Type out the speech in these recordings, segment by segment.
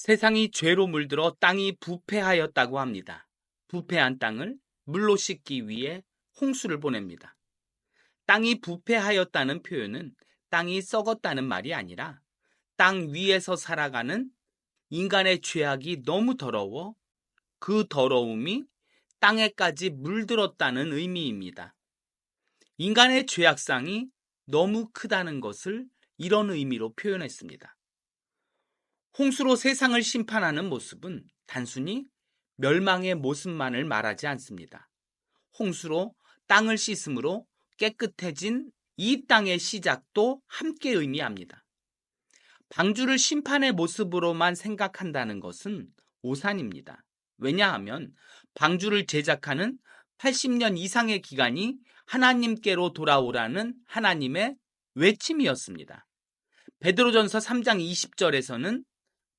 세상이 죄로 물들어 땅이 부패하였다고 합니다. 부패한 땅을 물로 씻기 위해 홍수를 보냅니다. 땅이 부패하였다는 표현은 땅이 썩었다는 말이 아니라 땅 위에서 살아가는 인간의 죄악이 너무 더러워 그 더러움이 땅에까지 물들었다는 의미입니다. 인간의 죄악상이 너무 크다는 것을 이런 의미로 표현했습니다. 홍수로 세상을 심판하는 모습은 단순히 멸망의 모습만을 말하지 않습니다. 홍수로 땅을 씻음으로 깨끗해진 이 땅의 시작도 함께 의미합니다. 방주를 심판의 모습으로만 생각한다는 것은 오산입니다. 왜냐하면 방주를 제작하는 80년 이상의 기간이 하나님께로 돌아오라는 하나님의 외침이었습니다. 베드로전서 3장 20절에서는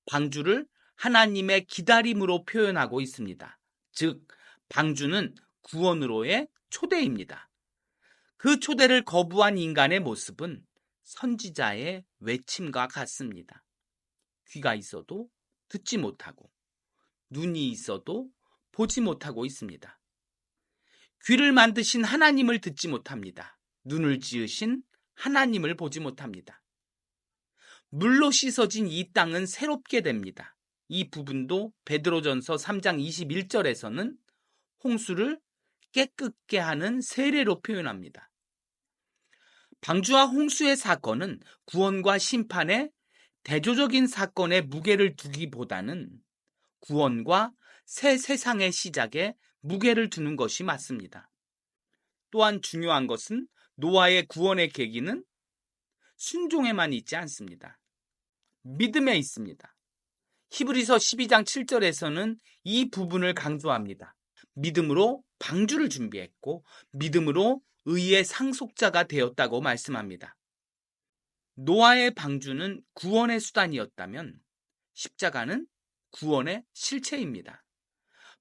방주를 하나님의 기다림으로 표현하고 있습니다. 즉, 방주는 구원으로의 초대입니다. 그 초대를 거부한 인간의 모습은 선지자의 외침과 같습니다. 귀가 있어도 듣지 못하고, 눈이 있어도 보지 못하고 있습니다. 귀를 만드신 하나님을 듣지 못합니다. 눈을 지으신 하나님을 보지 못합니다. 물로 씻어진 이 땅은 새롭게 됩니다. 이 부분도 베드로전서 3장 21절에서는 홍수를 깨끗게 하는 세례로 표현합니다. 방주와 홍수의 사건은 구원과 심판의 대조적인 사건에 무게를 두기보다는 구원과 새 세상의 시작에 무게를 두는 것이 맞습니다. 또한 중요한 것은 노아의 구원의 계기는 순종에만 있지 않습니다. 믿음에 있습니다. 히브리서 12장 7절에서는 이 부분을 강조합니다. 믿음으로 방주를 준비했고 믿음으로 의의 상속자가 되었다고 말씀합니다. 노아의 방주는 구원의 수단이었다면 십자가는 구원의 실체입니다.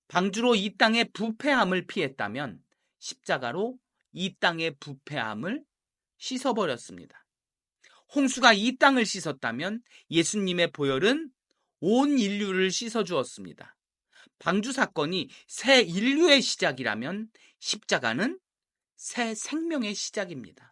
방주로 이 땅의 부패함을 피했다면 십자가로 이 땅의 부패함을 씻어버렸습니다. 홍수가 이 땅을 씻었다면 예수님의 보혈은 온 인류를 씻어주었습니다. 방주 사건이 새 인류의 시작이라면 십자가는 새 생명의 시작입니다.